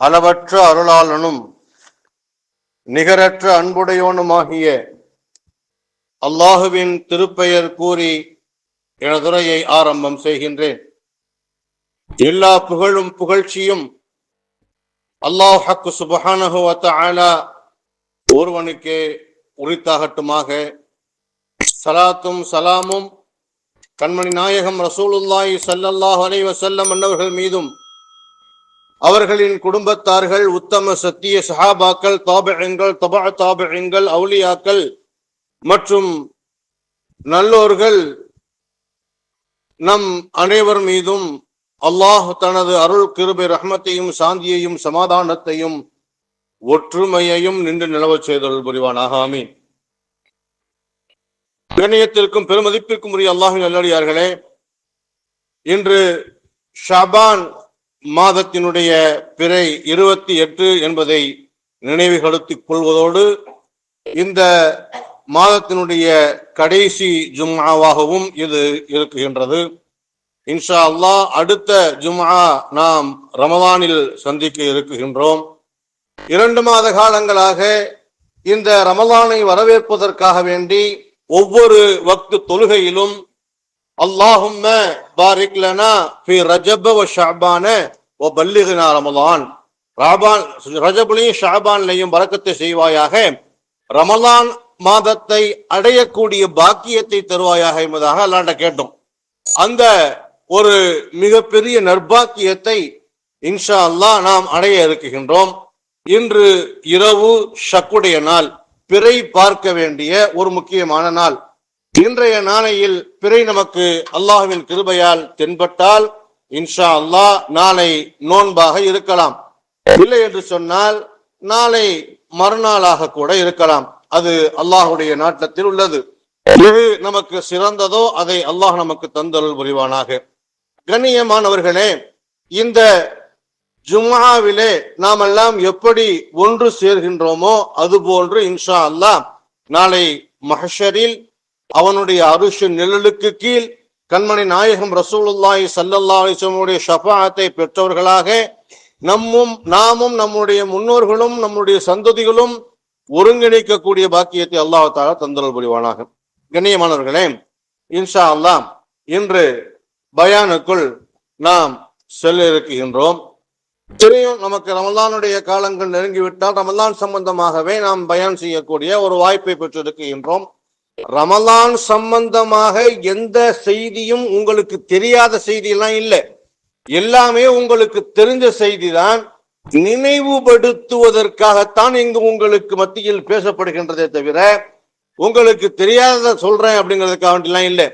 அளவற்ற அருளாளனும் நிகரற்ற அன்புடையோனுமாகிய அல்லாஹுவின் திருப்பெயர் கூறி எனதுரையை ஆரம்பம் செய்கின்றேன். எல்லா புகழும் புகழ்ச்சியும் அல்லாஹ் ஹக்கு சுபஹானஹு வ ஒருவனுக்கே உரித்தாகட்டுமாக. சலாத்தும் சலாமும் கண்மணி நாயகம் ரசூலுல்லாஹி சல்லல்லாஹ் அலைவசல்லம் அன்னவர்கள் மீதும் அவர்களின் குடும்பத்தார்கள் உத்தம சத்திய சஹாபாக்கள் தாபகங்கள் தபா தாபகங்கள் அவுலியாக்கள் மற்றும் நல்லோர்கள் நம் அனைவர் மீதும் அல்லாஹ் தனது அருள் கிருபை ரஹ்மத்தையும் சாந்தியையும் சமாதானத்தையும் ஒற்றுமையையும் நின்று நிலவச் செய்தல் புரிவானாக. ஆமீன். கண்ணியத்திற்கும் பெருமதிப்பிற்கும் உரிய அல்லாஹின் நல்லடியார்களே இன்று ஷாபான் மாதத்தினுடைய பிறை இருபத்தி எட்டு என்பதை நினைவுகளுத்திக் கொள்வதோடு இந்த மாதத்தினுடைய கடைசி ஜும்ஆவாகவும் இது இருக்குகின்றது இன்ஷா அல்லாஹ் அடுத்த ஜும்ஆ நாம் ரமதானில் சந்திக்க இருக்குகின்றோம் இரண்டு மாத காலங்களாக இந்த ரமலானை வரவேற்பதற்காக வேண்டி ஒவ்வொரு வக்து தொழுகையிலும் அல்லாஹும்ம பாரிக் லனா ஃபி ரஜப வ ஷஅபான வ ராபான் ரமலான். ரஜபுலையும் ஷாபான்லையும் வரக்கத்தை செய்வாயாக. ரமலான் மாதத்தை அடையக்கூடிய பாக்கியத்தை தருவாயாக என்பதாக அல்லாண்ட கேட்டோம். அந்த ஒரு மிகப்பெரிய நற்பாக்கியத்தை இன்ஷா அல்லாஹ் நாம் அடைய இருக்குகின்றோம் இன்று இரவு ஷக்குடைய நாள். பிறை பார்க்க வேண்டிய ஒரு முக்கியமான நாள். இன்றைய நாளையில் பிறை நமக்கு அல்லாஹுவின் கிருபையால் தென்பட்டால் இன்ஷா அல்லாஹ் நாளை நோன்பாக இருக்கலாம். இல்லை என்று சொன்னால் நாளை மறுநாளாக கூட இருக்கலாம். அது அல்லாஹுடைய நாட்டத்தில் உள்ளது. எது நமக்கு சிறந்ததோ அதை அல்லாஹ் நமக்கு தந்தருள் புரிவானாக. கண்ணியமானவர்களே இந்த ஜும்ஆவிலே நாம் எல்லாம் எப்படி ஒன்று சேர்கின்றோமோ அதுபோன்று இன்ஷா அல்லாஹ் நாளை மஹஷரில் அவனுடைய அருஷு நிழலுக்கு கீழ் கண்மணி நாயகம் ரசூலுல்லாஹி சல்லல்லா அலிசமுடைய ஷபாத்தை பெற்றவர்களாக நம்மும் நாமும் நம்முடைய முன்னோர்களும் நம்முடைய சந்ததிகளும் ஒருங்கிணைக்கக்கூடிய பாக்கியத்தை அல்லாஹால தாலா தந்தரல் புரிவானாக. கண்ணியமானவர்களே இன்ஷா அல்லாஹ் இன்று பயானுக்குள் நாம் செல்ல இருக்கின்றோம். தெரியும் நமக்கு ரமலானுடைய காலங்கள் நெருங்கிவிட்டால் ரமலான் சம்பந்தமாகவே நாம் பயான் செய்யக்கூடிய ஒரு வாய்ப்பை பெற்றிருக்கின்றோம். ரமலான் சம்பந்தமாக எந்த செய்தியும் உங்களுக்கு தெரியாத செய்தி எல்லாம் இல்லை. எல்லாமே உங்களுக்கு தெரிஞ்ச செய்தி தான் நினைவுபடுத்துவதற்காகத்தான் இங்கு உங்களுக்கு மத்தியில் பேசப்படுகின்றதே தவிர உங்களுக்கு தெரியாத சொல்றேன் அப்படிங்கிறதுக்காக இல்லை.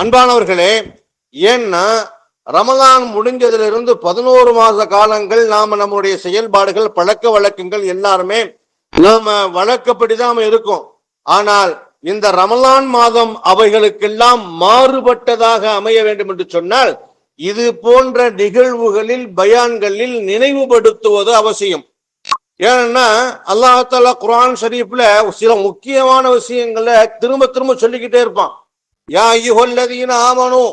அன்பானவர்களே ஏன்னா ரமலான் முடிஞ்சதுல இருந்து பதினோரு மாத காலங்கள் நாம நம்முடைய செயல்பாடுகள் பழக்க வழக்கங்கள் எல்லாருமே நாம வழக்கப்படிதான் இருக்கும். ஆனால் இந்த ரமலான் மாதம் அவைகளுக்கெல்லாம் மாறுபட்டதாக அமைய வேண்டும் என்று சொன்னால் இது போன்ற நிகழ்வுகளில் பயான்களில் நினைவுபடுத்துவது அவசியம். ஏன்னா அல்லாஹால குரான் ஷரீஃப்ல சில முக்கியமான விஷயங்களை திரும்ப திரும்ப சொல்லிக்கிட்டே இருப்பான். யா ஐயுஹல்லதீன ஆமனோ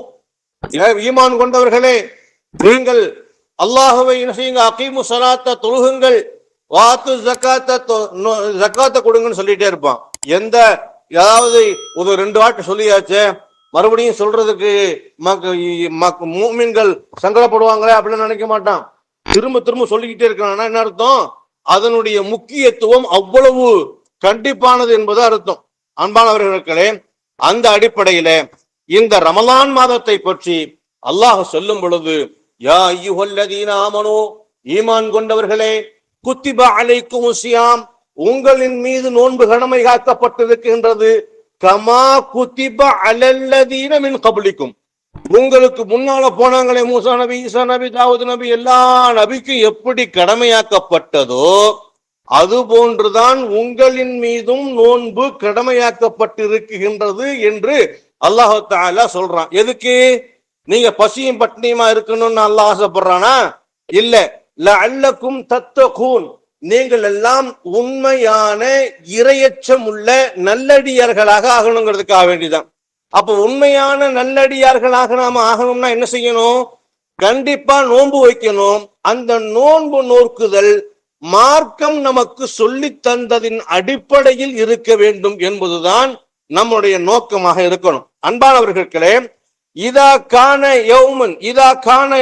ஈமான் கொண்டவர்களே நீங்கள் அல்லாஹுவை என்ன செய்யுங்க அகீமு சலாத்த தொழுகுங்கள் வாத்து ஜக்காத்த ஜக்காத்த கொடுங்கன்னு சொல்லிட்டே இருப்பான். எந்த ஏதாவது ஒரு ரெண்டு வாட்டு சொல்லியாச்சே மறுபடியும் சொல்றதுக்கு மூமின்கள் சங்கடப்படுவாங்களே அப்படின்னு நினைக்க மாட்டான். திரும்ப திரும்ப சொல்லிக்கிட்டே இருக்கிறான்னா என்ன அர்த்தம்? அதனுடைய முக்கியத்துவம் அவ்வளவு கண்டிப்பானது என்பது அர்த்தம். அன்பானவர்களே அந்த அடிப்படையில இந்த ரமலான் மாதத்தை பற்றி அல்லாஹ் சொல்லும் பொழுது யா ஐயுஹல்லதீன ஆமனோ ஈமான் கொண்டவர்களே குத்திபா அலைக்கும் சியாம் உங்களின் மீது நோன்பு கடமை காக்கப்பட்டிருக்கின்றது. கமா குத்திப அலல்லதீன மின் கபலிக்கும். உங்களுக்கு முன்னால போனாங்களே மூசா நபி ஈசா நபி தாவூத் நபி எல்லா நபிக்கும் எப்படி கடமையாக்கப்பட்டதோ அது போன்றுதான் உங்களின் மீதும் நோன்பு கடமையாக்கப்பட்டிருக்கின்றது என்று அல்லாஹு தாலா சொல்றான். எதுக்கு? நீங்க பசியும் பட்டினியுமா இருக்கணும்னு அல்லாஹ் ஆசைப்படுறானா? இல்ல. அல்லக்கும் தத்தகூன். நீங்கள் எல்லாம் உண்மையான இரையச்சம் உள்ள நல்லடியார்களாக ஆகணுங்கிறதுக்காக வேண்டிதான். அப்ப உண்மையான நல்லடியார்களாக நாம ஆகணும்னா என்ன செய்யணும்? கண்டிப்பா நோன்பு வைக்கணும். அந்த நோன்பு நோக்குதல் மார்க்கம் நமக்கு சொல்லி தந்ததின் அடிப்படையில் இருக்க வேண்டும் என்பதுதான் நம்முடைய நோக்கமாக இருக்கணும். அன்பானவர்களே இதா காண யௌமன் இதா காண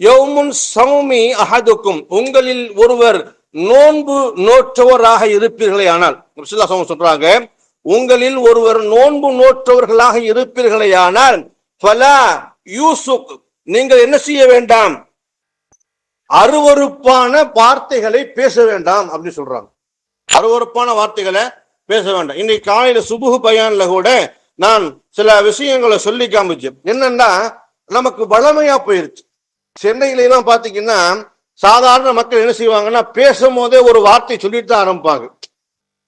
யௌமுன் சௌமி அஹதுக்கும் உங்களில் ஒருவர் நோன்பு நோற்றவராக இருப்பீர்களே ஆனால் ரசூலுல்லாஹ் சொல்றாங்க உங்களில் ஒருவர் நோன்பு நோற்றவர்களாக இருப்பீர்களே ஆனால் பலா யூசுக் நீங்கள் என்ன செய்ய வேண்டாம்? அருவருப்பான வார்த்தைகளை பேச வேண்டாம் அப்படின்னு சொல்றாங்க. அருவருப்பான வார்த்தைகளை பேச வேண்டாம். இன்னைக்கு காலையில சுபுகு பயான்ல கூட நான் சில விஷயங்களை சொல்லி காமிச்சேன். என்னன்னா நமக்கு வளமையா போயிருச்சு. சென்னையில எல்லாம் பாத்தீங்கன்னா சாதாரண மக்கள் என்ன செய்வாங்கன்னா பேசும் போதே ஒரு வார்த்தை சொல்லிட்டு தான் ஆரம்பிப்பாங்க.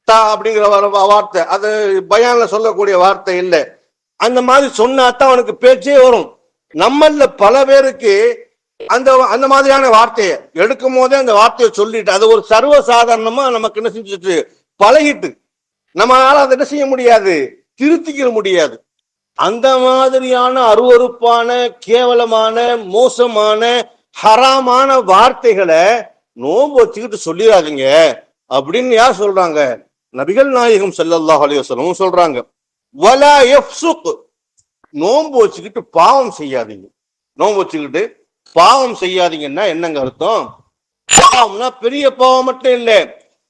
தா அப்படிங்கிற வார்த்தை அது பயான்ல சொல்லக்கூடிய வார்த்தை இல்லை. அந்த மாதிரி சொன்னாதான் அவனுக்கு பேச்சே வரும். நம்மள பல பேருக்கு அந்த அந்த மாதிரியான வார்த்தையை எடுக்கும் போதே அந்த வார்த்தையை சொல்லிட்டு அது ஒரு சர்வ சாதாரணமா நமக்கு என்ன செஞ்சுட்டு பழகிட்டு. நம்மளால அதை என்ன செய்ய முடியாது? திருத்திக்க முடியாது. அந்த மாதிரியான அருவருப்பான கேவலமான மோசமான ஹராமான வார்த்தைகளை நோன்பு வச்சுக்கிட்டு சொல்லிடாதீங்க அப்படின்னு யார் சொல்றாங்க? நபிகள் நாயகம் செல்லல்லாஹ் அலைஹி சொல்றாங்க. வலா எஃப்சுக் நோன்பு வச்சுக்கிட்டு பாவம் செய்யாதீங்க. நோன்பு வச்சுக்கிட்டு பாவம் செய்யாதீங்கன்னா என்னங்க அர்த்தம்? பாவம்னா பெரிய பாவம் மட்டும் இல்லை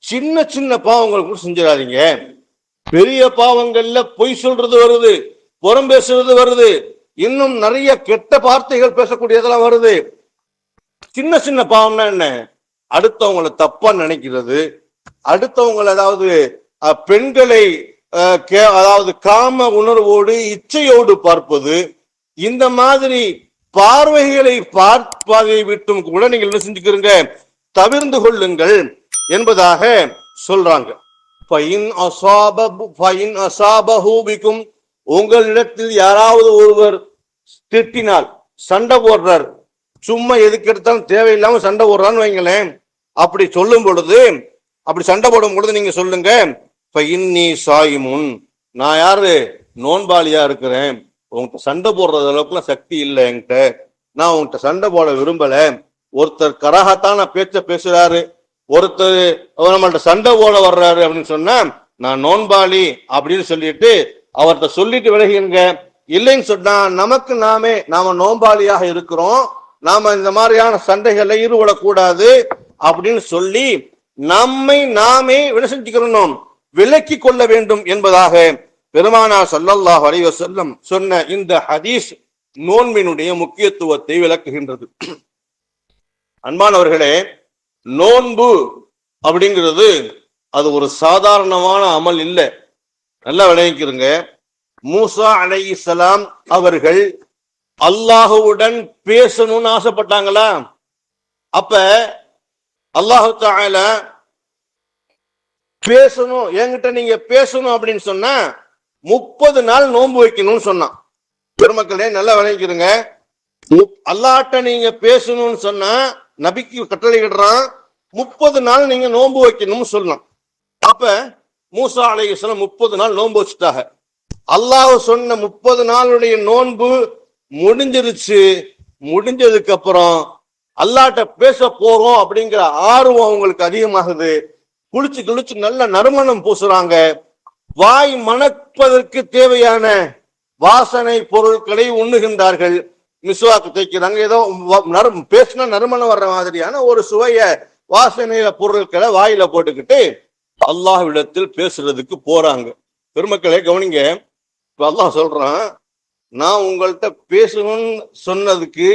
சின்ன சின்ன பாவங்கள் கூட செஞ்சிடாதீங்க. பெரிய பாவங்கள்ல பொய் சொல்றது வருது புறம் பேசுறது வருது இன்னும் நிறைய கெட்ட வார்த்தைகள் பேசக்கூடியதெல்லாம் வருது. சின்ன சின்ன பாவம்னா என்ன? அடுத்தவங்களை தப்பா நினைக்கிறது. அடுத்தவங்களை அதாவது பெண்களை கே- அதாவது காம உணர்வோடு இச்சையோடு பார்ப்பது. இந்த மாதிரி பார்வைகளை பார்ப்பதை விட்டும் கூட நீங்கள் என்ன செஞ்சுக்கிறீங்க? தவிர்ந்து கொள்ளுங்கள் என்பதாக சொல்றாங்க. உங்களிடத்தில் யாராவது ஒருவர் திட்டினால் சண்டை போடுறார் சும்மா எதுக்கு எடுத்தாலும் தேவையில்லாம சண்டை போடுறான்னு வைங்களேன். அப்படி சொல்லும் பொழுது அப்படி சண்டை போடும் பொழுது நீங்க சொல்லுங்க ஃபைன்னி சாயிமுன். நான் யாரு? நோன்பாளியா இருக்கிறேன். உங்ககிட்ட சண்டை போடுறது அளவுக்குலாம் சக்தி இல்லை என்கிட்ட. நான் உங்ககிட்ட சண்டை போட விரும்பல. ஒருத்தர் கரகத்தான பேச்ச பேசுறாரு. ஒருத்தர் நம்மள்ட்ட சண்டை போட வர்றாரு அப்படின்னு சொன்னா நான் நோன்பாளி அப்படின்னு சொல்லிட்டு அவர்கிட்ட சொல்லிட்டு விலகிங்க இல்லைன்னு சொன்னா நமக்கு நாமே நாம நோன்பாளியாக இருக்கிறோம். நாம இந்த மாதிரியான சண்டைகளை ஈடுபடக்கூடாது அப்படின்னு சொல்லி நம்மை நாமே என்ன விலக்கி கொள்ள வேண்டும் என்பதாக பெருமானார் சல்லல்லாஹ் அலைஹி வஸல்லம் சொன்ன இந்த ஹதீஸ் நோன்பினுடைய முக்கியத்துவத்தை விளக்குகின்றது. அன்பானவர்களே நோன்பு அப்படிங்கிறது அது ஒரு சாதாரணமான அமல் இல்லை. நல்லா விளங்கிக்கிறங்க மூசா அலைஹிஸ்ஸலாம் அவர்கள் அல்லாஹுவுடன் பேசணும்னு ஆசைப்பட்டாங்களா? அப்ப அல்லாஹு தாயில பேசணும் என்கிட்ட நீங்க பேசணும் அப்படின்னு சொன்னா முப்பது நாள் நோன்பு வைக்கணும்னு சொன்னான். பெருமக்களே நல்லா விளங்கிக்கிறங்க முப்- நீங்க பேசணும்னு சொன்னா நபிக்கு கட்டளையிடுறான் முப்பது நாள் நீங்க நோன்பு வைக்கணும்னு சொல்லலாம் அப்ப மூசா அலைஹிஸ்ஸலாம் முப்பது நாள் நோன்பு வச்சுட்டாங்க. அல்லாஹ் சொன்ன முப்பது நாளுடைய நோன்பு முடிஞ்சிருச்சு முடிஞ்சதுக்கு அப்புறம் அல்லாட்ட பேச போறோம் அப்படிங்கிற ஆர்வம் அவங்களுக்கு அதிகமாகுது. குளிச்சு குளிச்சு நல்ல நறுமணம் பூசுறாங்க. வாய் மணப்பதற்கு தேவையான வாசனை பொருட்களை உண்ணுகின்றார்கள். மிஸ்வாக்கு தேய்க்கிறாங்க. ஏதோ வ- பேசினா நறுமணம் வர்ற மாதிரியான ஒரு சுவைய வாசனையில பொருட்களை வாயில போட்டுக்கிட்டு அல்லாஹ்விடத்தில் பேசுறதுக்கு போறாங்க. பெருமக்களே கவனிங்க. இப்ப அல்லாஹ் சொல்றான் நான் உங்கள்கிட்ட பேசணும்னு சொன்னதுக்கு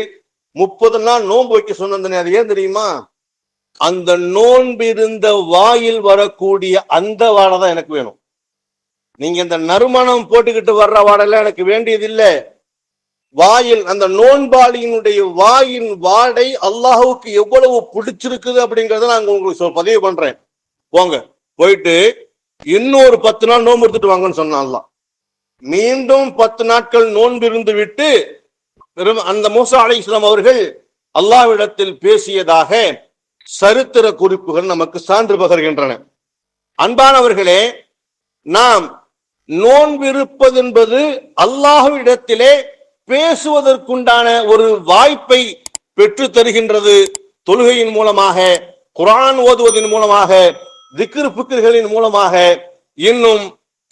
முப்பது நாள் நோன்பு வைக்க சொன்னது அது ஏன் தெரியுமா? அந்த நோன்பு இருந்த வாயில் வரக்கூடிய அந்த வாடை தான் எனக்கு வேணும். நீங்க இந்த நறுமணம் போட்டுக்கிட்டு வர்ற வாடெல்லாம் எனக்கு வேண்டியதில்லை. வாயில் அந்த நோன்பாளியினுடைய வாயின் வாடை அல்லாஹுக்கு எவ்வளவு பிடிச்சிருக்குது அப்படிங்கறத நான் உங்களுக்கு பதிவு பண்றேன். போங்க போயிட்டு இன்னொரு பத்து நாள் நோன்பு எடுத்துட்டு வாங்கன்னு சொன்னான்லாம் மீண்டும் பத்து நாட்கள் நோன்பிருந்து விட்டு அந்த மூசா அலை இஸ்லாம் அவர்கள் அல்லாவிடத்தில் பேசியதாக சரித்திர குறிப்புகள் நமக்கு சான்று பகர்கின்றன. அன்பானவர்களே நாம் நோன்பிருப்பது என்பது அல்லாஹ்விடத்திலே பேசுவதற்குண்டான ஒரு வாய்ப்பை பெற்று தருகின்றது. தொழுகையின் மூலமாக குரான் ஓதுவதன் மூலமாக திக்ரு புக்கிர்களின் மூலமாக இன்னும்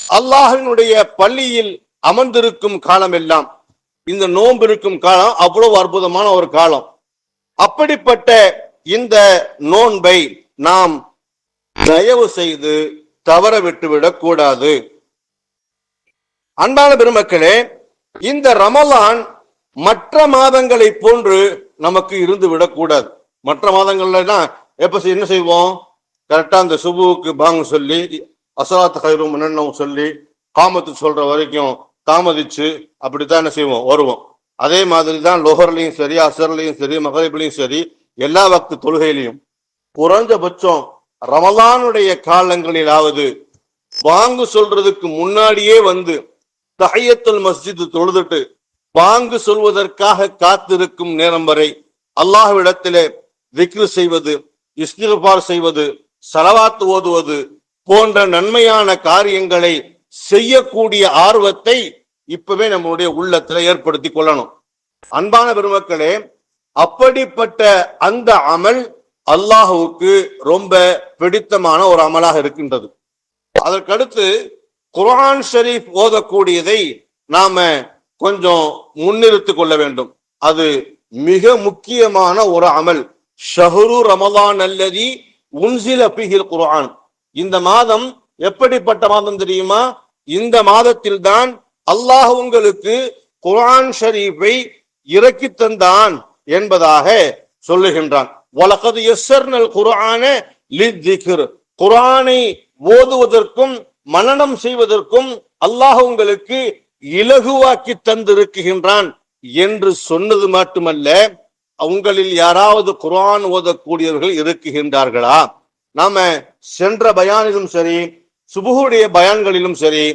அல்லாஹினுடைய பள்ளியில் அமர்ந்திருக்கும் காலம் எல்லாம் இந்த நோன்பு இருக்கும் காலம் அவ்வளவு அற்புதமான ஒரு காலம். அப்படிப்பட்ட இந்த நோன்பை நாம் தயவு செய்து தவற விட்டுவிடக் கூடாது. அன்பான பெருமக்களே இந்த ரமலான் மற்ற மாதங்களை போன்று நமக்கு இருந்து விடக்கூடாது மற்ற மாதங்கள்ல எப்ப என்ன செய்வோம்? கரெக்டா அந்த சுபுவுக்கு பாங் சொல்லி அசலாத் கயிறும் முன்னவும் சொல்லி காமத்து சொல்ற வரைக்கும் தாமதிச்சு அப்படித்தான் என்ன செய்வோம்? வருவோம். அதே மாதிரி தான் லோஹர்லையும் சரி அசர்லையும் சரி மகரிப்லையும் சரி எல்லா வக்து தொழுகையிலையும். குறைஞ்சபட்சம் ரமலானுடைய காலங்களிலாவது வாங்கு சொல்றதுக்கு முன்னாடியே வந்து தஹையத்துல் மஸ்ஜித் தொழுதுட்டு வாங்கு சொல்வதற்காக காத்திருக்கும் நேரம் வரை அல்லாஹ்விடத்திலே திக்ரு செய்வது இஸ்திஃபார் செய்வது சலவாத்து ஓதுவது போன்ற நன்மையான காரியங்களை செய்யக்கூடிய ஆர்வத்தை இப்பவே நம்மளுடைய உள்ளத்துல ஏற்படுத்தி கொள்ளணும். அன்பான பெருமக்களே அப்படிப்பட்ட அந்த அமல் அல்லாஹுவுக்கு ரொம்ப பிடித்தமான ஒரு அமலாக இருக்கின்றது. அதற்கடுத்து குரான் ஷரீஃப் ஓதக்கூடியதை நாம கொஞ்சம் முன்னிறுத்து கொள்ள வேண்டும். அது மிக முக்கியமான ஒரு அமல். ஷஹரு ரமலான் அல்லதி உன்சில பிஹில் குரான் இந்த மாதம் எப்படிப்பட்ட மாதம் தெரியுமா? இந்த மாதத்தில் தான் அல்லாஹ் உங்களுக்கு குரான் ஷரீஃபை இறக்கி தந்தான் என்பதாக சொல்லுகின்றான். வலகது எஸ்ஸர்னல் குர்ஆன லித்திக்ர். ஓதுவதற்கும் மனனம் செய்வதற்கும் அல்லாஹ் உங்களுக்கு இலகுவாக்கி தந்திருக்குகின்றான் என்று சொன்னது மட்டுமல்ல உங்களில் யாராவது குரான் ஓதக்கூடியவர்கள் இருக்குகின்றார்களா? நாம சென்ற பயானிலும் சரி சுபுகுடைய பயான்களிலும் சரி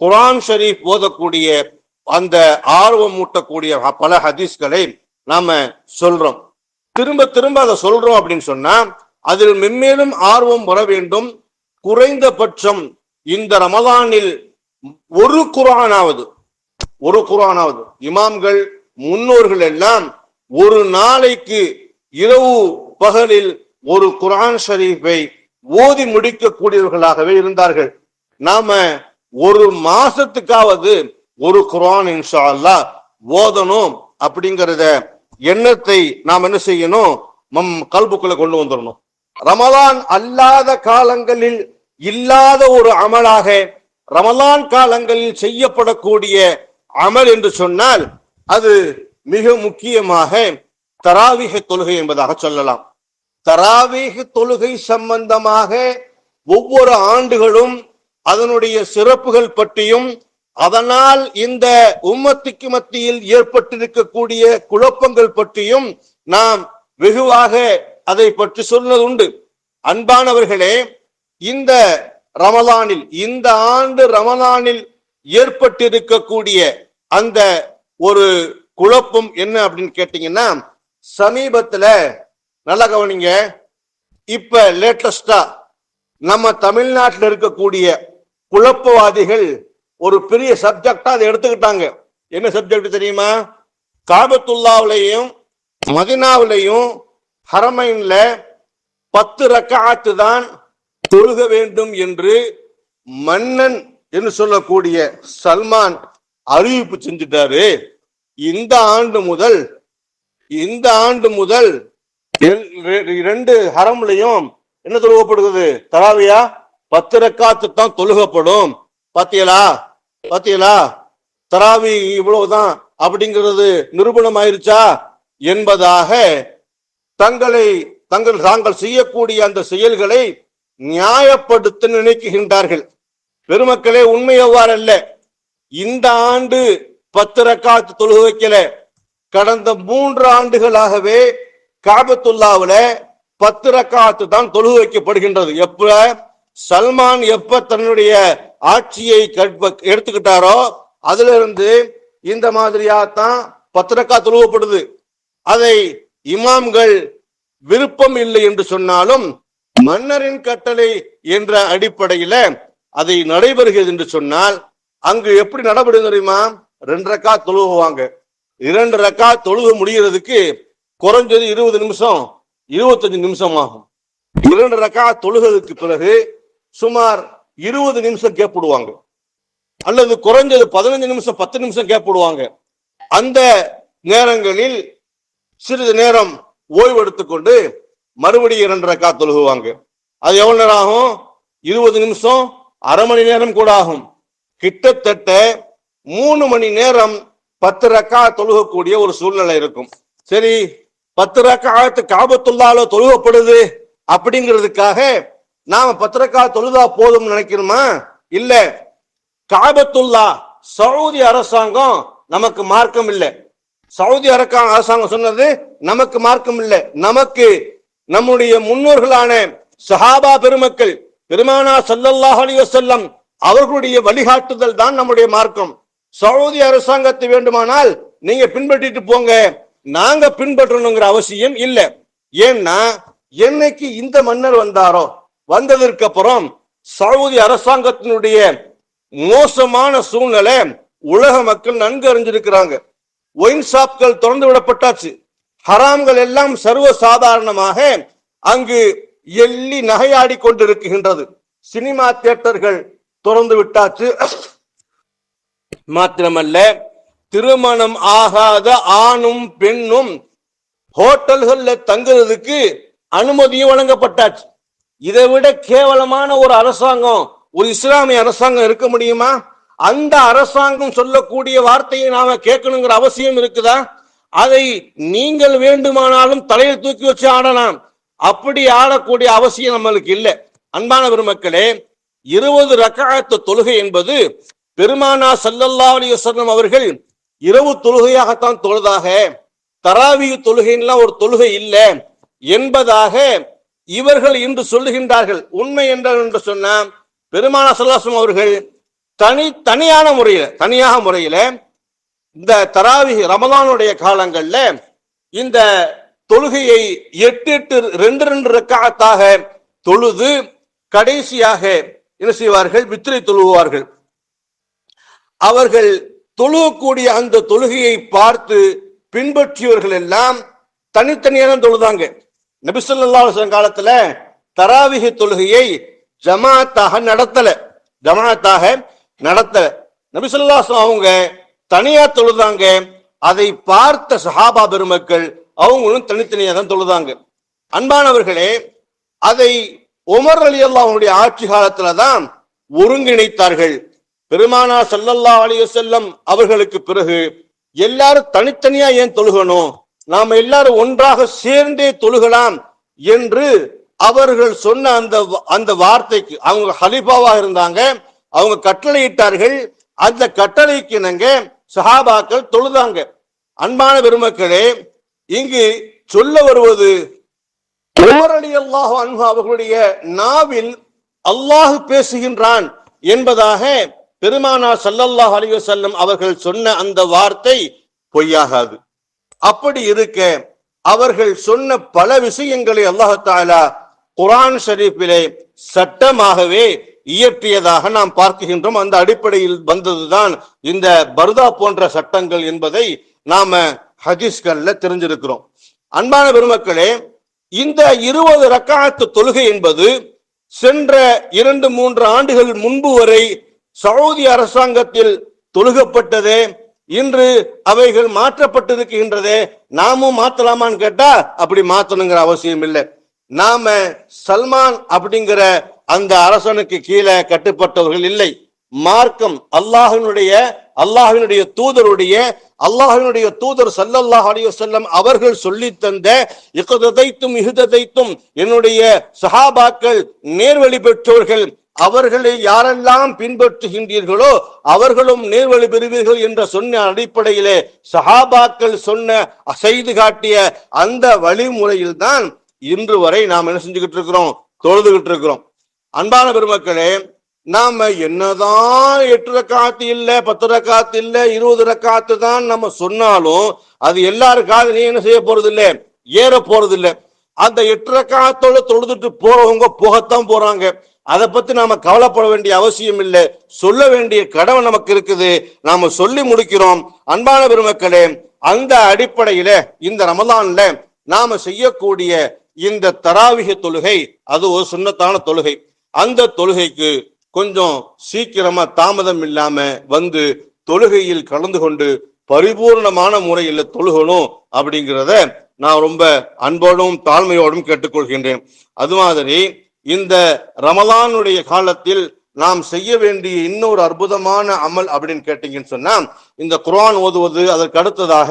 குரான் ஷரீப் ஓதக்கூடிய அந்த ஆர்வம் ஊட்டக்கூடிய பல ஹதீஸ்களை நாம சொல்றோம். திரும்ப திரும்ப அதை சொல்றோம் அப்படின்னு சொன்னா அதில் மென்மேலும் ஆர்வம் வர வேண்டும். குறைந்தபட்சம் இந்த ரமதானில் ஒரு குரானாவது ஒரு குரானாவது. இமாம்கள் முன்னோர்கள் எல்லாம் ஒரு நாளைக்கு இரவு பகலில் ஒரு குரான் ஷரீஃபை ஓதி முடிக்கக்கூடியவர்களாகவே இருந்தார்கள். நாம ஒரு மாசத்துக்காவது ஒரு குரான் இன்ஷா அல்லா ஓதணும் அப்படிங்கறத எண்ணத்தை நாம் என்ன செய்யணும்? நம் கல்புக்குள்ள கொண்டு வந்துடணும். ரமலான் அல்லாத காலங்களில் இல்லாத ஒரு அமலாக ரமலான் காலங்களில் செய்யப்படக்கூடிய அமல் என்று சொன்னால் அது மிக முக்கியமாக தராவிக தொழுகை என்பதாக சொல்லலாம். தராவீக தொழுகை சம்பந்தமாக ஒவ்வொரு ஆண்டுகளும் அதனுடைய சிறப்புகள் பற்றியும் அதனால் இந்த உம்மத்துக்கு மத்தியில் ஏற்பட்டிருக்கக்கூடிய குழப்பங்கள் பற்றியும் நாம் வெகுவாக அதை பற்றி சொன்னது உண்டு அன்பானவர்களே இந்த ரமலானில் இந்த ஆண்டு ரமலானில் ஏற்பட்டிருக்கக்கூடிய அந்த ஒரு குழப்பம் என்ன அப்படின்னு கேட்டீங்கன்னா சமீபத்துல நல்லா கவனிங்க. இப்ப லேட்டஸ்டா நம்ம தமிழ்நாட்டில் இருக்கக்கூடிய குழப்பவாதிகள் ஒரு பெரிய சப்ஜெக்டா அதை எடுத்துக்கிட்டாங்க. என்ன சப்ஜெக்ட் தெரியுமா? காபத்துல்லாவிலையும் மதினாவிலையும் ஹரமைன்ல பத்து ரக்காத்து தான் தொழுக வேண்டும் என்று மன்னன் என்று சொல்லக்கூடிய சல்மான் அறிவிப்பு செஞ்சுட்டாரு. இந்த ஆண்டு முதல் இந்த ஆண்டு முதல் ரெண்டு ஹரம்லையும் என்ன தொழுகப்படுகிறது? தராவியா? பத்து ரக்காத்து தான் தொழுகப்படும். பாத்தியலா? பாத்தியலா? தராவி இவ்வளவுதான். அப்படிங்கிறது நிரூபணம் ஆயிருச்சா என்பதாக தங்களை தங்கள் தாங்கள் செய்யக்கூடிய அந்த செயல்களை நியாயப்படுத்த நினைக்குகின்றார்கள் பெருமக்களே உண்மை எவ்வாறல்ல? இந்த ஆண்டு பத்து ரக்காத்து தொழுக வைக்கல. கடந்த மூன்று ஆண்டுகளாகவே காபத்துல்லாவில் பத்து ரக்காத்து தான் தொழுகு வைக்கப்படுகின்றது. எப்ப சல்மான் எப்ப தன்னுடைய ஆட்சியை எடுத்துக்கிட்டாரோ அதுல இருந்து இந்த மாதிரியா தான் பத்து ரக்கா தொழுவப்படுது. அதை இமாம்கள் விருப்பம் இல்லை என்று சொன்னாலும் மன்னரின் கட்டளை என்ற அடிப்படையில அதை நடைபெறுகிறது என்று சொன்னால் அங்கு எப்படி நடைபெறும் தெரியுமா? ரெண்டு ரக்கா தொழுகுவாங்க இரண்டு ரக்கா தொழுக முடிகிறதுக்கு குறைஞ்சது இருபது நிமிஷம் இருபத்தஞ்சு நிமிஷம் ஆகும் இரண்டு ரக்கா தொழுகிறதுக்கு பிறகு சுமார் இருபது நிமிஷம் கேப்பிடுவாங்க அல்லது குறைஞ்சது பதினஞ்சு நிமிஷம் பத்து நிமிஷம் கேப்பிடுவாங்க அந்த நேரங்களில் சிறிது நேரம் ஓய்வு எடுத்துக்கொண்டு மறுபடியும் இரண்டு ரக்கா தொழுகுவாங்க. அது எவ்வளவு நேரம் ஆகும்? இருபது நிமிஷம் அரை மணி நேரம் கூட ஆகும். கிட்டத்தட்ட மூணு மணி நேரம் பத்து ரக்கா தொழுகக்கூடிய ஒரு சூழ்நிலை இருக்கும். சரி பத்து ரக்காத்து காபத்துள்ளால தொழுகப்படுது அப்படிங்கிறதுக்காக நாம பத்திரக்கா தொழுதா போதும் நினைக்கிறோமா இல்ல காபத்துல்லா சவுதி அரசாங்கம் நமக்கு மார்க்கம் இல்லை. சவுதி அரக்கா அரசாங்கம் சொன்னது நமக்கு மார்க்கம் இல்லை. நமக்கு நம்முடைய முன்னோர்களான சஹாபா பெருமக்கள் பெருமானா சல்லல்லாஹ் அலி வசல்லம் அவர்களுடைய வழிகாட்டுதல் தான் நம்முடைய மார்க்கம். சவுதி அரசாங்கத்தை வேண்டுமானால் நீங்க பின்பற்றிட்டு போங்க. நாங்க பின்பற்றணுங்கிற அவசியம் இல்லை. ஏன்னா என்னைக்கு இந்த மன்னர் வந்தாரோ வந்ததற்கு அப்புறம் சவுதி அரசாங்கத்தினுடைய மோசமான சூழ்நிலை உலக மக்கள் நன்கு அறிஞ்சிருக்கிறாங்க. ஒயின் ஷாப்கள் திறந்து விடப்பட்டாச்சு. ஹராம்கள் எல்லாம் சர்வ சாதாரணமாக அங்கு எள்ளி நகையாடி கொண்டிருக்கின்றது. சினிமா தியேட்டர்கள் திறந்து விட்டாச்சு. மாத்திரமல்ல திருமணம் ஆகாத ஆணும் பெண்ணும் ஹோட்டல்கள்ல தங்குறதுக்கு அனுமதியும் வழங்கப்பட்டாச்சு. இதை விட கேவலமான ஒரு அரசாங்கம் ஒரு இஸ்லாமிய அரசாங்கம் இருக்க முடியுமா? அந்த அரசாங்கம் சொல்லக்கூடிய வார்த்தையை நாம கேட்கணுங்கிற அவசியம் இருக்குதா? அதை நீங்கள் வேண்டுமானாலும் தலையில் தூக்கி வச்சு ஆடலாம். அப்படி ஆடக்கூடிய அவசியம் நம்மளுக்கு இல்லை. அன்பான பெருமக்களே இருபது ரக்காயத்து தொழுகை என்பது பெருமானா சல்லல்லா அலி அவர்கள் இரவு தொழுகையாகத்தான் தொழுதாக தராவிய தொழுகைன்னா ஒரு தொழுகை இல்லை. என்பதாக இவர்கள் இன்று சொல்லுகின்றார்கள். உண்மை என்ன என்று சொன்னா பெருமான சல்லாசம் அவர்கள் தனி தனியான முறையில தனியாக முறையில இந்த தராவி ரமதானுடைய காலங்கள்ல இந்த தொழுகையை எட்டு எட்டு ரெண்டு ரெண்டு ரக்காத்தாக தொழுது கடைசியாக என்ன செய்வார்கள்? வித்திரை தொழுவார்கள். அவர்கள் தொழுகக்கூடிய அந்த தொழுகையை பார்த்து பின்பற்றியவர்கள் எல்லாம் தனித்தனியான தொழுதாங்க. நபிசல்லா காலத்துல தராவிக தொழுகையை ஜமாத்தாக நடத்தல. ஜமாத்தாக நடத்தல. நபிசல்லாசம் அவங்க தனியா தொழுதாங்க. அதை பார்த்த சஹாபா பெருமக்கள் அவங்களும் தனித்தனியா தான் தொழுதாங்க. அன்பானவர்களே அதை உமர் அலி அல்லாவுடைய ஆட்சி காலத்துல தான் ஒருங்கிணைத்தார்கள். பெருமானா சல்லல்லா அலைஹி அவர்களுக்கு பிறகு எல்லாரும் தனித்தனியா ஏன் தொழுகணும்? நாம எல்லாரும் ஒன்றாக சேர்ந்தே தொழுகலாம் என்று அவர்கள் சொன்ன அந்த அந்த வார்த்தைக்கு அவங்க ஹலிஃபாவா இருந்தாங்க. அவங்க கட்டளையிட்டார்கள். அந்த கட்டளைக்கு இணங்க சஹாபாக்கள் தொழுதாங்க. அன்பான பெருமக்களே இங்கு சொல்ல வருவது உமர் அலி அல்லாஹ் அன்பு அவர்களுடைய நாவில் அல்லாஹ் பேசுகின்றான் என்பதாக பெருமானா சல்லல்லாஹ் அலைஹி வஸல்லம் அவர்கள் சொன்ன அந்த வார்த்தை பொய்யாகாது. அப்படி இருக்க அவர்கள் சொன்ன பல விஷயங்களை அல்லாஹாலா குரான் ஷரீஃபிலே சட்டமாகவே இயற்றியதாக நாம் பார்க்கின்றோம். அந்த அடிப்படையில் வந்ததுதான் இந்த பர்தா போன்ற சட்டங்கள் என்பதை நாம ஹதீஸ்கள்ல தெரிஞ்சிருக்கிறோம். அன்பான பெருமக்களே இந்த இருபது ரக்காத்து தொழுகை என்பது சென்ற இரண்டு மூன்று ஆண்டுகள் முன்பு வரை சவுதி அரசாங்கத்தில் தொழுகப்பட்டதே இன்று அவைகள் மாற்றப்பட்டிருக்கின்றதே நாமும் மாத்தலாமான்னு கேட்டா அப்படி மாத்தணுங்கிற அவசியம் இல்லை. நாம சல்மான் அப்படிங்கிற அந்த அரசனுக்கு கீழே கட்டுப்பட்டவர்கள் இல்லை. மார்க்கம் அல்லாஹினுடைய அல்லாஹினுடைய தூதருடைய அல்லாஹினுடைய தூதர் சல்லல்லாஹ் அலைஹி செல்லம் அவர்கள் சொல்லி தந்த இகதைத்தும் இகுததைத்தும் என்னுடைய சஹாபாக்கள் நேர்வழி பெற்றோர்கள் அவர்களை யாரெல்லாம் பின்பற்றுகின்றீர்களோ அவர்களும் நேர்வழி பெறுவீர்கள் என்ற சொன்ன அடிப்படையிலே சஹாபாக்கள் சொன்ன செய்து காட்டிய அந்த வழிமுறையில் தான் இன்று வரை நாம் என்ன செஞ்சுக்கிட்டு இருக்கிறோம்? தொழுதுகிட்டு இருக்கிறோம். அன்பான பெருமக்களே நாம என்னதான் எட்டு ரக்காத்து இல்ல பத்து ரக்காத்து இல்ல இருபது ரக்காத்து தான் நம்ம சொன்னாலும் அது எல்லாரும் நீ என்ன செய்ய போறது இல்ல ஏற போறது இல்ல அந்த எட்டு ரக்காத்தோட தொழுதுட்டு போறவங்க போகத்தான் போறாங்க. அதை பத்தி நாம கவலைப்பட வேண்டிய அவசியம் இல்லை. சொல்ல வேண்டிய கடமை நமக்கு இருக்குது. நாம சொல்லி முடிக்கிறோம். அன்பான பெருமக்களே அந்த அடிப்படையில இந்த ரமலான்ல நாம செய்யக்கூடிய இந்த தராவிக தொழுகை அது ஒரு சுண்ணத்தான தொழுகை. அந்த தொழுகைக்கு கொஞ்சம் சீக்கிரமா தாமதம் இல்லாம வந்து தொழுகையில் கலந்து கொண்டு பரிபூர்ணமான முறையில் தொழுகணும் அப்படிங்கிறத நான் ரொம்ப அன்போடும் தாழ்மையோடும் கேட்டுக்கொள்கின்றேன். அது மாதிரி இந்த ரமலானுடைய காலத்தில் நாம் செய்ய வேண்டிய இன்னொரு அற்புதமான அமல் அப்படின்னு கேட்டீங்கன்னு சொன்னா இந்த குரான் ஓதுவது அதற்கு அடுத்ததாக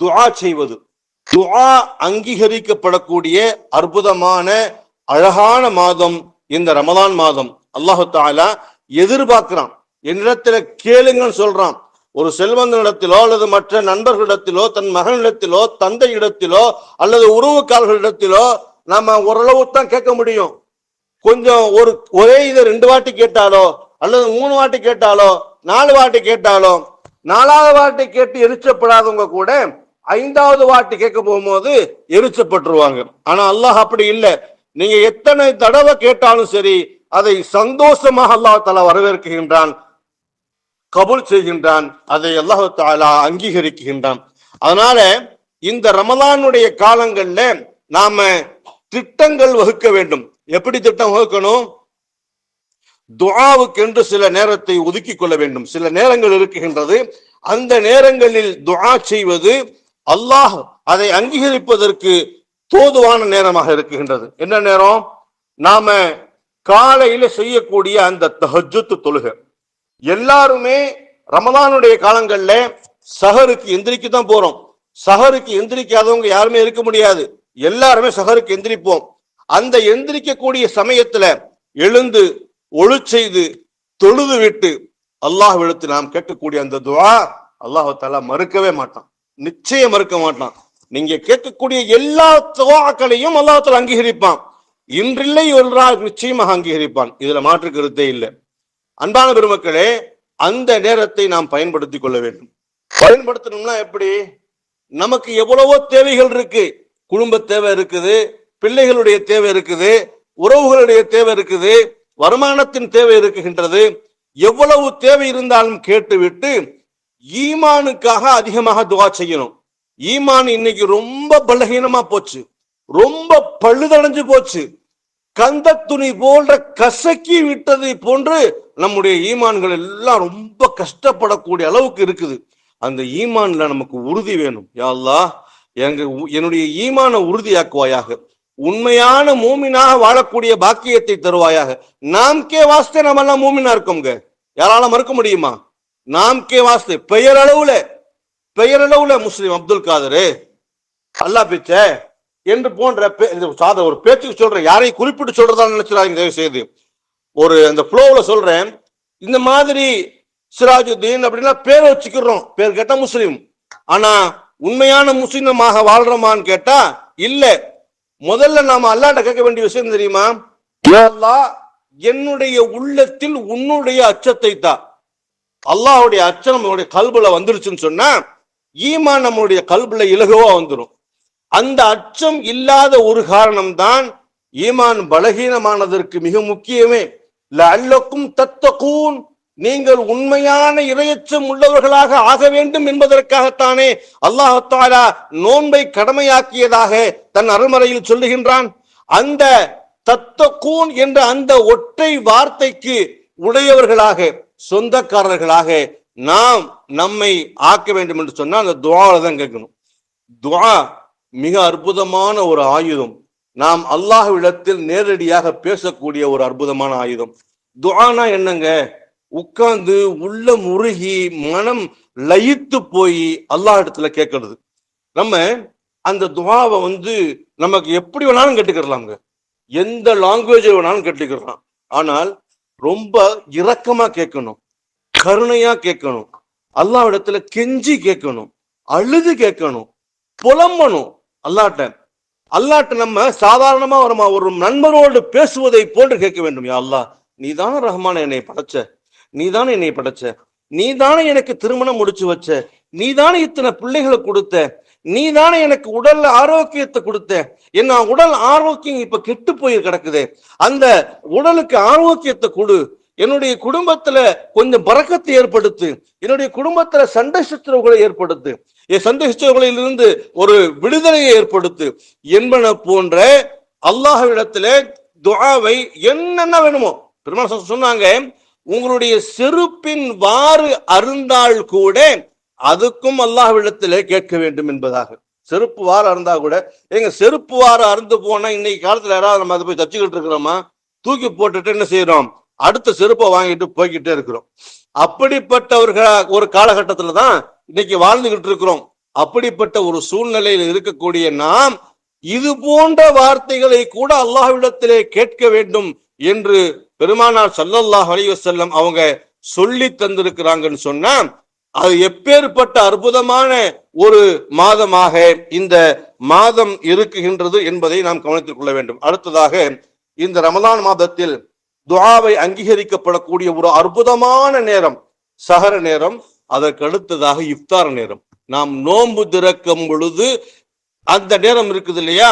துஆ செய்வது. துஆ அங்கீகரிக்கப்படக்கூடிய அற்புதமான அழகான மாதம் இந்த ரமலான் மாதம். அல்லாஹு தாலா எதிர்பார்க்கிறான். என்னிடத்துல கேளுங்கன்னு சொல்றான். ஒரு செல்வந்தனிடத்திலோ அல்லது மற்ற நண்பர்களிடத்திலோ தன் மகனிடத்திலோ தந்தையிடத்திலோ அல்லது உறவுக்காரர்களிடத்திலோ நம்ம ஓரளவு தான் கேட்க முடியும். கொஞ்சம் ஒரு ஒரே இதை ரெண்டு வாட்டி கேட்டாலோ அல்லது மூணு வாட்டி கேட்டாலோ நாலு வாட்டி கேட்டாலோ நாலாவது வாட்டி கேட்டு எரிச்சப்படாதவங்க கூட ஐந்தாவது வாட்டி கேட்க போகும்போது எரிச்சப்பட்டுருவாங்க. ஆனா அல்லாஹ் அப்படி இல்லை. நீங்க எத்தனை தடவை கேட்டாலும் சரி அதை சந்தோஷமாக அல்லாஹ் தலா வரவேற்கின்றான் கபுல் செய்கின்றான் அதை அல்லாஹு தாலா அங்கீகரிக்கின்றான். அதனால இந்த ரமலானுடைய காலங்கள்ல நாம திட்டங்கள் வகுக்க வேண்டும். எப்படி திட்டம் வகுக்கணும்? துஆவுக்கென்று சில நேரத்தை ஒதுக்கி கொள்ள வேண்டும். சில நேரங்கள் இருக்குகின்றது அந்த நேரங்களில் துஆ செய்வது அல்லாஹ் அதை அங்கீகரிப்பதற்கு தோதுவான நேரமாக இருக்குகின்றது என்ன நேரம்? நாம காலையில செய்யக்கூடிய அந்த தஹஜத்து தொழுகை. எல்லாருமே ரமதானுடைய காலங்கள்ல சஹருக்கு எந்திரிக்கு தான் போறோம். சஹருக்கு எந்திரிக்காதவங்க யாருமே இருக்க முடியாது. எல்லாருமே சஹருக்கு எந்திரிப்போம். அந்த எந்திரிக்கக்கூடிய சமயத்துல எழுந்து ஒழு செய்து தொழுது விட்டு அல்லாஹ் எழுத்து நாம் கேட்கக்கூடிய அந்த துவா அல்லாஹால மறுக்கவே மாட்டான். நிச்சயம் மறுக்க மாட்டான். நீங்க கேட்கக்கூடிய எல்லா துவாக்களையும் அல்லாஹ் அங்கீகரிப்பான். இன்றில்லை ஒரு நாள் நிச்சயமாக அங்கீகரிப்பான். இதுல மாற்று கருத்தே இல்லை. அன்பான பெருமக்களே அந்த நேரத்தை நாம் பயன்படுத்திக் கொள்ள வேண்டும். பயன்படுத்தணும்னா எப்படி? நமக்கு எவ்வளவோ தேவைகள் இருக்கு. குடும்ப தேவை இருக்குது. பிள்ளைகளுடைய தேவை இருக்குது உறவுகளுடைய தேவை இருக்குது வருமானத்தின் தேவை இருக்குகின்றது எவ்வளவு தேவை இருந்தாலும் கேட்டுவிட்டு ஈமானுக்காக அதிகமாக துவா செய்யணும். ஈமான் இன்னைக்கு ரொம்ப பலகீனமா போச்சு. ரொம்ப பழுதடைஞ்சு போச்சு. கந்த துணி போன்ற கசக்கி விட்டதை போன்று நம்முடைய ஈமான்கள் எல்லாம் ரொம்ப கஷ்டப்படக்கூடிய அளவுக்கு இருக்குது. அந்த ஈமான்ல நமக்கு உறுதி வேணும். யாழ்லா எங்க என்னுடைய ஈமான உறுதியாக்குவாயாக. உண்மையான மூமினாக வாழக்கூடிய பாக்கியத்தை தருவாயாக. நாம் கே வாஸ்தே நம்ம எல்லாம் மூமினா இருக்கோங்க யாரால மறுக்க முடியுமா? நாம் கே வாஸ்தே. பெயரளவுல பெயரளவுல முஸ்லிம் அப்துல் காதரு. அல்லா பிச்ச என்று போன்ற பே- சாத ஒரு பேச்சுக்கு சொல்றேன் யாரையும் குறிப்பிட்டு சொல்றதா நினைச்சிடாதீங்க தயவு செய்து ஒரு அந்த ஃப்ளோவில் சொல்றேன். இந்த மாதிரி சிராஜுத்தீன் அப்படின்னா பேர் வச்சுக்கிறோம். பேர் கேட்டா முஸ்லீம். ஆனா உண்மையான முஸ்லீமாக வாழ்றோமான்னு கேட்டா இல்லை. முதல்ல நாம அல்லாட்ட கேட்க வேண்டிய விஷயம் தெரியுமா? யா அல்லாஹ், என்னுடைய உள்ளத்தில் உன்னுடைய அச்சத்தை தான் அல்லாஹ்வுடைய அச்சம் நம்மளுடைய கல்புல வந்துருச்சுன்னு சொன்னா ஈமான் நம்மளுடைய கல்புல இலகுவா வந்துடும் அந்த அச்சம் இல்லாத ஒரு காரணம் தான் ஈமான் பலகீனமானதற்கு மிக முக்கியமே. லஅல்லக்கும் தத்தகூன். நீங்கள் உண்மையான இரையச்சம் உள்ளவர்களாக ஆக வேண்டும் என்பதற்காகத்தானே அல்லாஹாலா நோன்பை கடமையாக்கியதாக தன் அருள்மறையில் சொல்லுகின்றான். அந்த தத்தக்கூன் என்ற அந்த ஒற்றை வார்த்தைக்கு உடையவர்களாக சொந்தக்காரர்களாக நாம் நம்மை ஆக்க வேண்டும் என்று சொன்னால் அந்த துவாவில் தான் கேட்கணும். துவா மிக அற்புதமான ஒரு ஆயுதம். நாம் அல்லாஹ்விடத்தில் நேரடியாக பேசக்கூடிய ஒரு அற்புதமான ஆயுதம். துவானா என்னங்க? உட்கார்ந்து உள்ள முருகி மனம் லயித்து போய் அல்லாஹ் இடத்துல கேட்கறது. நம்ம அந்த துவாவை வந்து நமக்கு எப்படி வேணாலும் கேட்டுக்கிறலாங்க எந்த லாங்குவேஜ் வேணாலும் கேட்டுக்கலாம் ஆனால் ரொம்ப இரக்கமா கேட்கணும். கருணையா கேட்கணும். அல்லாஹ் இடத்துல கெஞ்சி கேட்கணும். அழுது கேட்கணும். புலம்பணும். அல்லாட்ட. அல்லாட்ட நம்ம சாதாரணமா ஒரு ஒரு நண்பரோடு பேசுவதை போன்று கேட்க வேண்டும். யா அல்லாஹ் நீதானே ரஹ்மான என்னை படைச்ச. நீதானே என்னை படைச்ச? நீதானே எனக்கு திருமணம் முடிச்சு வச்ச? நீதானே இத்தனை பிள்ளைகளை கொடுத்த? நீ தானே எனக்கு உடல் ஆரோக்கியத்தை கொடுத்த? என்ன உடல் ஆரோக்கியம் இப்ப கெட்டு போய் கிடக்குது. அந்த உடலுக்கு ஆரோக்கியத்தை கொடு. என்னுடைய குடும்பத்துல கொஞ்சம் பறக்கத்தை ஏற்படுத்து. என்னுடைய குடும்பத்துல சண்டை சச்சரவுகளை ஏற்படுத்து. என் சண்டை சச்சரவுகளில் ஒரு விடுதலையை ஏற்படுத்து. என்பன போன்ற அல்லாஹ்விடத்துல துஆவை என்னென்ன வேணுமோ? பெருமாள் சொன்னாங்க உங்களுடைய செருப்பின் வாறு அருந்தால் கூட அதுக்கும் அல்லாஹ்விடத்திலே கேட்க வேண்டும் என்பதாக. செருப்பு வாரம் அருந்தா கூட எங்க செருப்பு வாரம் அருந்து போனா இன்னைக்கு காலத்துல யாராவது நம்ம அதை போய் தச்சுக்கிட்டு இருக்கிறோமா? தூக்கி போட்டுட்டு என்ன செய்யறோம் அடுத்த செருப்பை வாங்கிட்டு போய்கிட்டே இருக்கிறோம். அப்படிப்பட்டவர்கள் ஒரு காலகட்டத்துல தான் இன்னைக்கு வாழ்ந்துகிட்டு இருக்கிறோம். அப்படிப்பட்ட ஒரு சூழ்நிலையில் இருக்கக்கூடிய நாம் இது போன்ற வார்த்தைகளை கூட அல்லாஹ்விடத்திலே கேட்க வேண்டும். என்று பெருமானார் ஸல்லல்லாஹு அலைஹி அவங்க சொல்லி தந்திருக்கிறாங்கன்னு சொன்னா அது எப்பேற்பட்ட அற்புதமான ஒரு மாதமாக இந்த மாதம் இருக்குகின்றது என்பதை நாம் கவனித்துக் கொள்ள வேண்டும். அடுத்ததாக இந்த ரமலான் மாதத்தில் துவாவை அங்கீகரிக்கப்படக்கூடிய ஒரு அற்புதமான நேரம் சகர நேரம் அதற்கு அடுத்ததாக இஃப்தார் நேரம். நாம் நோன்பு திறக்கும் பொழுது அந்த நேரம் இருக்குது இல்லையா?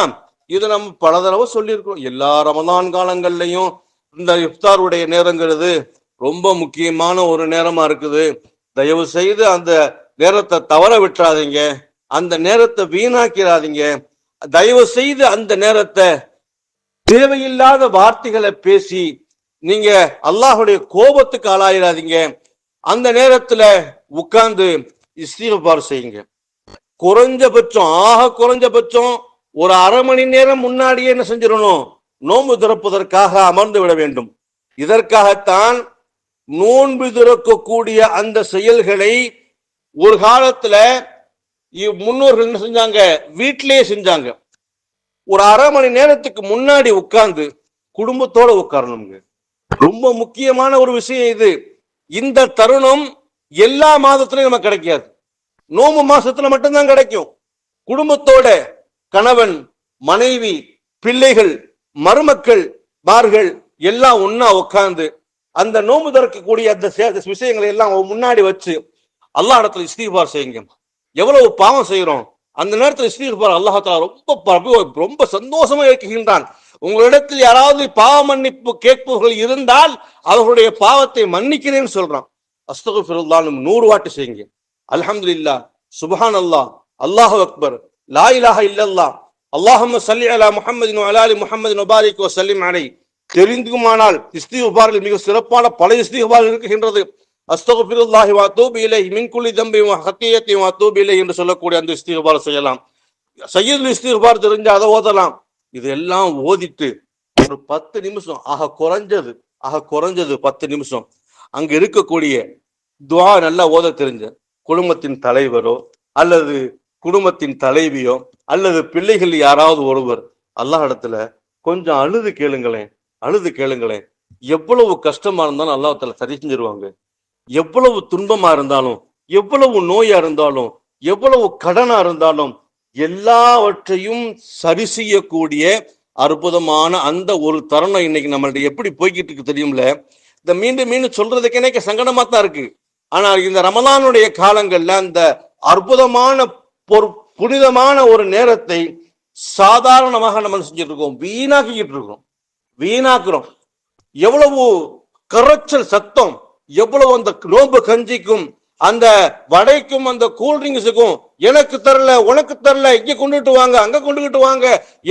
இது நம்ம பல தடவை சொல்லியிருக்கோம் எல்லா ரமதான் காலங்கள்லையும் இந்த இஃப்தாருடைய நேரங்கிறது ரொம்ப முக்கியமான ஒரு நேரமா இருக்குது. தயவு செய்து அந்த நேரத்தை தவற விட்டுறாதீங்க. அந்த நேரத்தை வீணாக்கிறாதீங்க. தயவு செய்து அந்த நேரத்தை தேவையில்லாத வார்த்தைகளை பேசி நீங்க அல்லாஹுடைய கோபத்துக்கு ஆளாயிராதீங்க. அந்த நேரத்துல உட்கார்ந்து இஸ்திகபார் செய்யுங்க. குறைஞ்சபட்சம் ஆக குறைஞ்சபட்சம் ஒரு அரை மணி நேரம் முன்னாடியே என்ன செஞ்சிடணும்? நோன்பு திறப்பதற்காக அமர்ந்து விட வேண்டும். இதற்காகத்தான் நோன்பு திறக்கக்கூடிய அந்த செயல்களை ஒரு காலத்துல இ- முன்னோர்கள் என்ன செஞ்சாங்க? வீட்டிலேயே செஞ்சாங்க. ஒரு அரை மணி நேரத்துக்கு முன்னாடி உட்கார்ந்து குடும்பத்தோட உட்காரணுங்க ரொம்ப முக்கியமான ஒரு விஷயம் இது. இந்த தருணம் எல்லா மாதத்திலும் நமக்கு கிடைக்காது. நோம்பு மாசத்துல மட்டும்தான் கிடைக்கும். குடும்பத்தோட கணவன் மனைவி பிள்ளைகள் மருமக்கள் பார்கள் எல்லாம் ஒன்னா உட்கார்ந்து அந்த நோம்பு திறக்கக்கூடிய அந்த சே- விஷயங்களை எல்லாம் முன்னாடி வச்சு அல்லா இடத்துல இஸ்தீபார் செய்யுங்க. எவ்வளவு பாவம் செய்யறோம் அந்த நேரத்தில் இஸ்தீபார் அல்லாஹால ரொம்ப ரொம்ப சந்தோஷமா இருக்குகின்றான் உங்களிடத்தில் யாராவது பாவ மன்னிப்பு கேட்பவர்கள் இருந்தால் அவர்களுடைய பாவத்தை மன்னிக்கிறேன்னு சொல்றான். அஸ்தகுஃபிருல்லாஹ் நூறு வாட்டி செய்யுங்க. அல்ஹம்துலில்லாஹ் சுப்ஹான் அல்லாஹ் அல்லாஹு அக்பர். லா இலாஹ இல்லல்லாஹ் அல்லாஹம் சல்லி அலா முஹம்மதின் அலாலி அலா ஆலி முஹம்மதின் அலை. தெரிந்துமானால் இஸ்திகுபாரில் மிக சிறப்பான பல இஸ்திஃபார் இருக்கின்றது. அஸ்தகுபிருல்லாஹி வா அத்தூபு இலைஹி தம்பி ஹத்தியத்தை வா வ என்று சொல்லக்கூடிய அந்த இஸ்திகுபார் செய்யலாம். சையதுல் இஸ்திகுபார் தெரிஞ்சு அதை ஓதலாம். இதெல்லாம் ஓதிட்டு ஒரு பத்து நிமிஷம். ஆக குறைஞ்சது. ஆக குறைஞ்சது பத்து நிமிஷம். அங்க இருக்கக்கூடிய துவா நல்லா ஓத தெரிஞ்ச குடும்பத்தின் தலைவரோ அல்லது குடும்பத்தின் தலைவியோ அல்லது பிள்ளைகள் யாராவது ஒருவர் அல்லாஹ் இடத்துல கொஞ்சம் அழுது கேளுங்களேன் அழுது கேளுங்களேன். எவ்வளவு கஷ்டமா இருந்தாலும் அல்லாஹத்துல சரி செஞ்சிருவாங்க. எவ்வளவு துன்பமா இருந்தாலும் எவ்வளவு நோயா இருந்தாலும் எவ்வளவு கடனா இருந்தாலும் எல்லாவற்றையும் சரி செய்யக்கூடிய அற்புதமான அந்த ஒரு தருணம் இன்னைக்கு நம்மள்ட்ட எப்படி போய்கிட்டு இருக்கு தெரியும்ல? இந்த மீண்டும் மீண்டும் சொல்றதுக்கு எனக்கு சங்கடமா தான் இருக்கு. ஆனா இந்த ரமலானுடைய காலங்கள்ல அந்த அற்புதமான ஒரு புனிதமான ஒரு நேரத்தை சாதாரணமாக நம்ம செஞ்சுட்டு இருக்கோம்? வீணாக்கிக்கிட்டு இருக்கோம் வீணாக்குறோம். எவ்வளவு கரைச்சல் சத்தம் எவ்வளவு அந்த நோம்பு கஞ்சிக்கும் அந்த வடைக்கும் அந்த கூல்ட்ரிங்க்ஸுக்கும் எனக்கு தரல உனக்கு தரல இங்க கொண்டுட்டு வாங்க அங்க கொண்டுகிட்டு வாங்க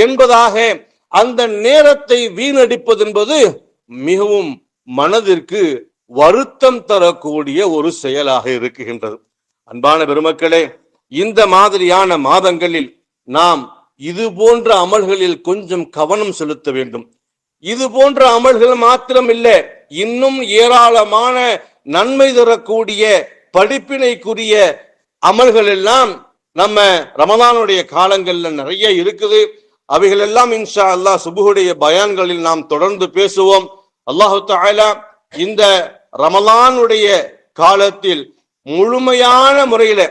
என்பதாக அந்த நேரத்தை வீணடிப்பது என்பது மிகவும் மனதிற்கு வருத்தம் தரக்கூடிய ஒரு செயலாக இருக்குகின்றது. அன்பான பெருமக்களே இந்த மாதிரியான மாதங்களில் நாம் இது போன்ற அமல்களில் கொஞ்சம் கவனம் செலுத்த வேண்டும். இது போன்ற அமல்கள் மாத்திரம் இல்லை இன்னும் ஏராளமான நன்மை தரக்கூடிய படிப்பினைக்குரிய அமல்கள் எல்லாம் நம்ம ரமதானுடைய காலங்கள்ல நிறைய இருக்குது. அவைகள் எல்லாம் இன்ஷா அல்லாஹ் சுபுடைய பயான்களில் நாம் தொடர்ந்து பேசுவோம். அல்லாஹு தஆலா இந்த ரமலானுடைய காலத்தில் முழுமையான முறையில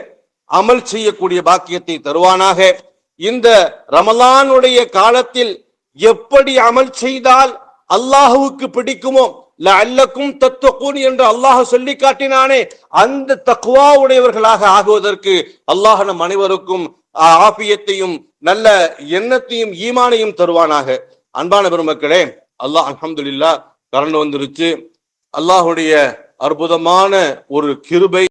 அமல் செய்யக்கூடிய பாக்கியத்தை தருவானாக. இந்த ரமலானுடைய காலத்தில் எப்படி அமல் செய்தால் அல்லாஹுவுக்கு பிடிக்குமோ அல்லக்கும் தத்துவக்கூன் என்று அல்லாஹ் சொல்லி காட்டினானே அந்த தக்குவா உடையவர்களாக ஆகுவதற்கு அல்லாஹ் நம் அனைவருக்கும் ஆபியத்தையும் நல்ல எண்ணத்தையும் ஈமானையும் தருவானாக. அன்பான பெருமக்களே அல்லாஹ் அலமதுல்லா கரண்ட் வந்துருச்சு. அல்லாஹுடைய அற்புதமான ஒரு கிருபை